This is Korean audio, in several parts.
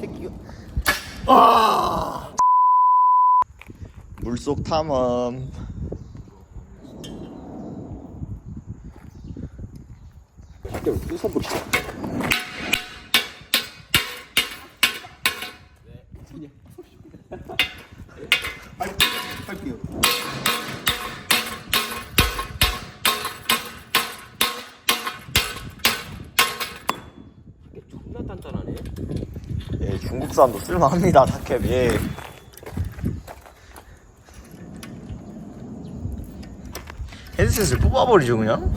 새끼가. 아. 물속 탐험. 밖으로 부숴버리자. 할게요. 중국 사람도 쓸만합니다, 타캡. 예. 헤드셋을 뽑아버리죠, 그냥?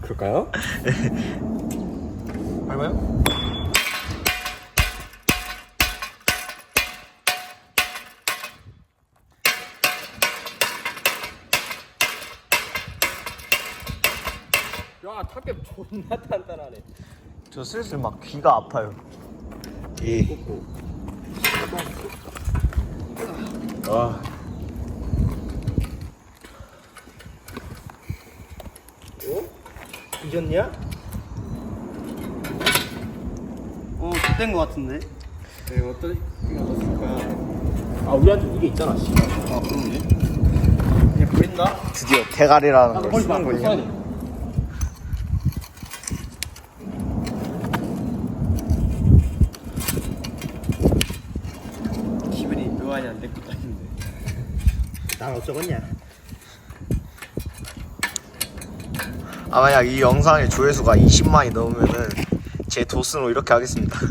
그럴까요? 밟아요? 야, 타격 존나 단단하네. 저 슬슬 막 귀가 아파요. 예. 아. 잊었냐? 어, 그땐 거 같은데? 네, 어떤 생각했을까? 아, 우리한테 이게 있잖아, 씨. 아, 그러네. 그냥 버린다? 드디어 대가리라는 걸 쓰는군요. 기분이 묘하니 안 될 것도 아닌데. 난 어쩌겠냐? 아 만약 이 영상의 조회수가 20만이 넘으면은 제 도스로 이렇게 하겠습니다.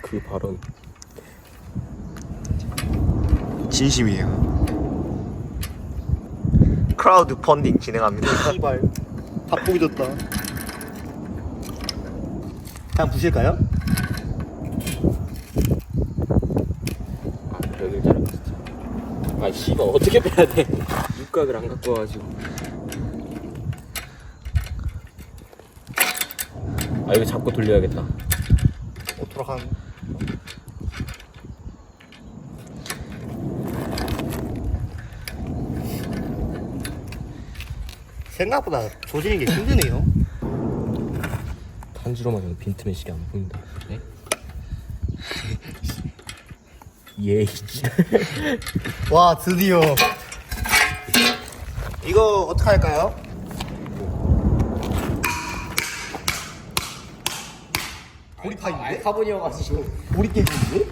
그 발언. 진심이에요. 크라우드 펀딩 진행합니다. 씨발 밥보기 줬다 그냥 부실까요? 아, 여길 자르고 진짜. 아, 씨발, 어떻게 빼야 돼? 육각을 안 갖고 와가지고. 아, 이거 잡고 돌려야겠다. 어토록 한 생각보다 조지는 게 힘드네요 단지로만 해도 빈틈의식이 안 보인다. 네? 예. 와 드디어 이거 어떻게 할까요? 보리파인데? 카본이어가지고. 보리 깨지인데?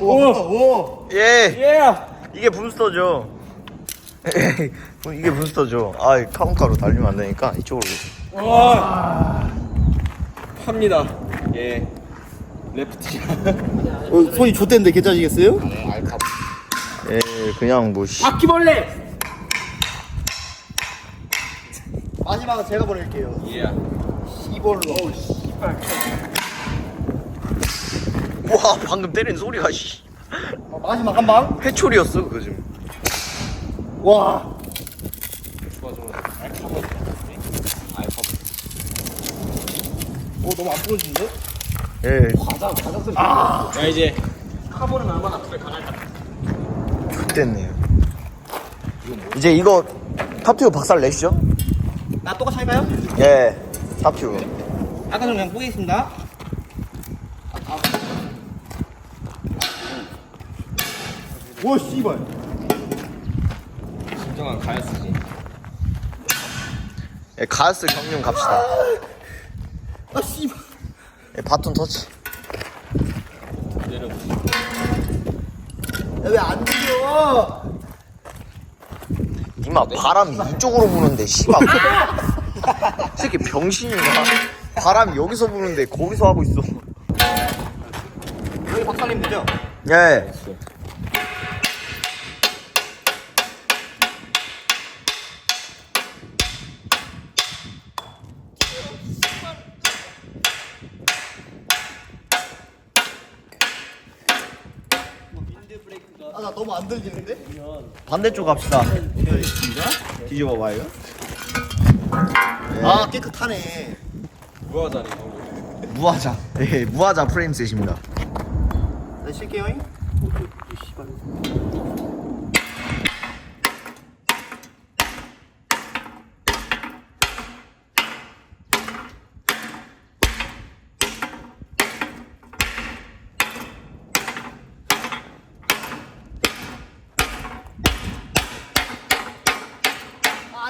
오! 오! 예, 예! 이게 분스터죠. 이게 분스터죠. 아, 카운터로 달리면 안 되니까 이쪽으로. 와! 팝니다. 예. 레프트. 어, 손이 좆대는데 괜찮으시겠어요? 예, 그냥 뭐 씨. 바퀴벌레! 마지막은 제가 보낼게요 예. 이걸로 와, 방금 때린 소리가 씨. 어, 마지막 한 방. 회초리였어, 그거 지금. 와. 좋아, 좋아. 알카본. 알카본. 오 너무 안 부러지는데? 예, 과자, 과자 소리. 아! 야, 이제. 카본은 얼마나 그래, 강할까? 좋댔네요. 이제 이거 탑튜브 박살 내시죠? 나 똑같이 할까요? 예, 탑튜브. 아까 전 그냥 보겠습니다. 오 씨발. 진정한 가야스지. 예, 가스 경륜 갑시다. 아 씨발. 예, 바톤 터치. 내려보시죠. 왜안 들려? 이마 바람이 이쪽으로 부는데 씨발. 이 새끼 병신인가? 바람이 여기서 부는데 거기서 하고 있어. 여기 박살님 되죠? 예. 반대쪽 갑시다. 뒤집어 봐요. 아 깨끗하네. 무화자네, 이거. 무화자. 예, 무화자 프레임 셋입니다. 네 쉴게요. 잉. 오, 씨발.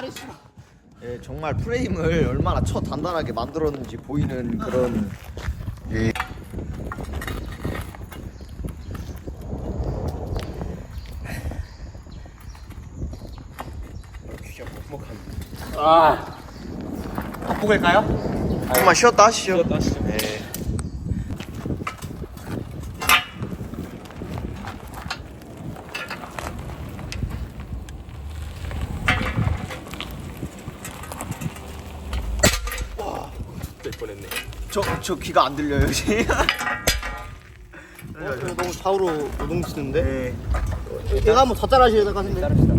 잘했어. 예, 정말 프레임을 얼마나 쳐 단단하게 만들었는지 보이는 그런 예. 아 바쁘 갈까요? 조금만 쉬었다 하시죠. 쉬었다 하시 뻔했네 저, 저 귀가 안 들려요, 지금. 어, 너무 좌우로 노동치는데. 예. 내가 한번 더 따라하셔야 될것 같은데. 따릅시다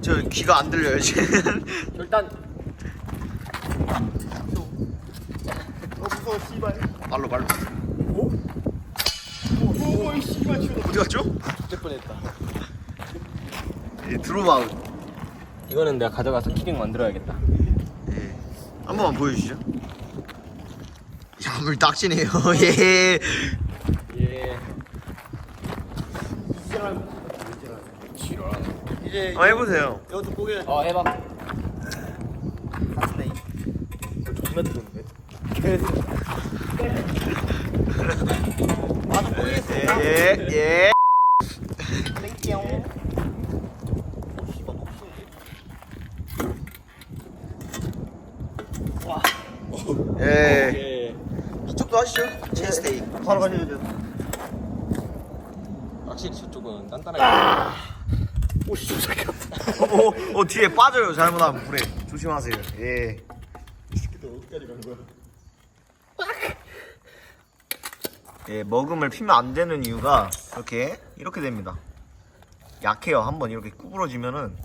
저 귀가 안 들려요, 지금. 일단 어 무서워 씨발. 말로, 말로. 오이 씨발 치워. 어디 갔죠? 될 뻔했다 예, 드로마우. 이거는 내가 가져가서 키링 만들어야겠다 번만 보여주시죠. 야물 딱지네요. 예. 예 이제 한번 해보세요. 이것도 고개 어 해봐 갔네. 존나 뜨거운데 나도 고개했어. 예, 예. 땡큐. 오 씨발 너무 쉬운데. 예. 예 이쪽도 하시죠. 체스테이크. 바로 가셔야죠. 확실히 저쪽은 단단하게 오 씨발. 어, 어, 뒤에 빠져요. 잘못하면 불에. 조심하세요. 예. 새끼들 어디까지 간 거야? 예, 먹음을 피면 안 되는 이유가 이렇게 이렇게 됩니다. 약해요. 한번 이렇게 구부러지면은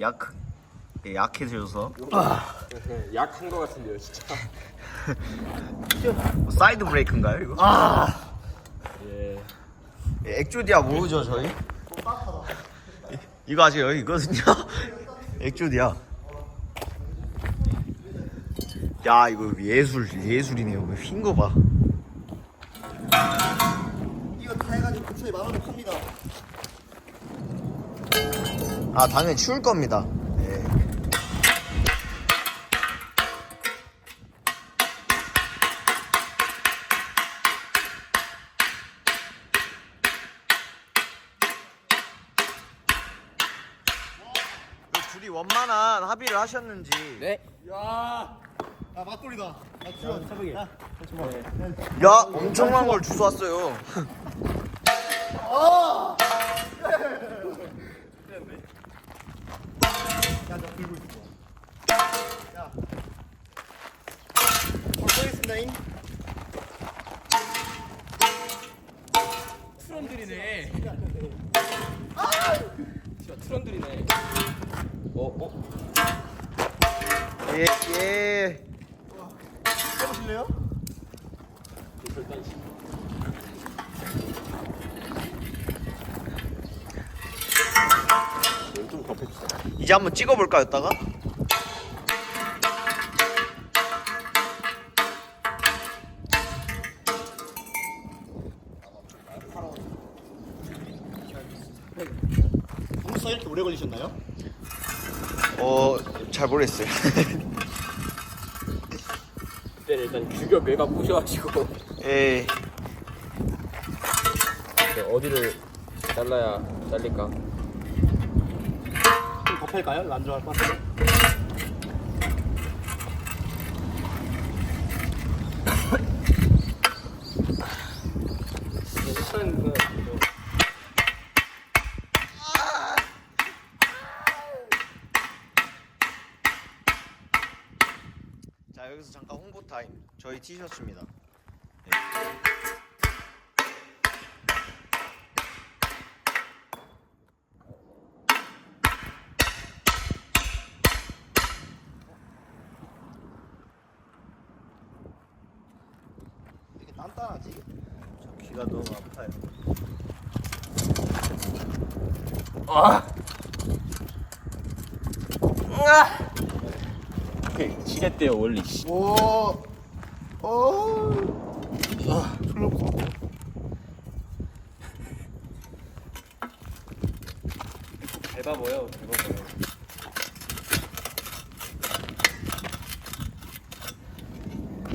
약 예, 약해져서 약한 거 같은데요 진짜 뭐 사이드 브레이크인가요 이거? 아. 예 예, 액조디아 모르죠 저희? 이- 이거 아세요? 이거든요. 액조디아. 야 이거 예술 예술이네요. 흰거 봐. 이거 다 해가지고 고추에 만 원에 팝니다. 아 당연히 추울 겁니다. 합의를 하셨는지 네. 야. 아 맞돌이다. 아 추워. 차박이. 야. 야 엄청난 걸 주워 왔어요 야나 들고 있어. 야. 보겠습니다 잉. 트런들이네 진짜 트런들이네 어? 어? 예 예. 해보실래요? 이제 한번 찍어볼까요 이따가? 잘 모르겠어요 그때는 일단 규격 매가 부셔가지고 예. 네, 어디를 잘라야 잘릴까 좀 덮을까요? 안 들어갈 것 같아요. 일단 그 여기서 잠깐 홍보 타임. 저희 티셔츠입니다. 되게 단단하지? 저 귀가 너무 아파요. 아! 그 지렛대요 원리 씨. 오. 오. 아, 졸라 무서워. 밟아 보여 밟아 보여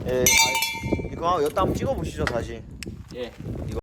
예, 아, 이거 한번 여기다 한번 찍어보시죠 다시. 예 이거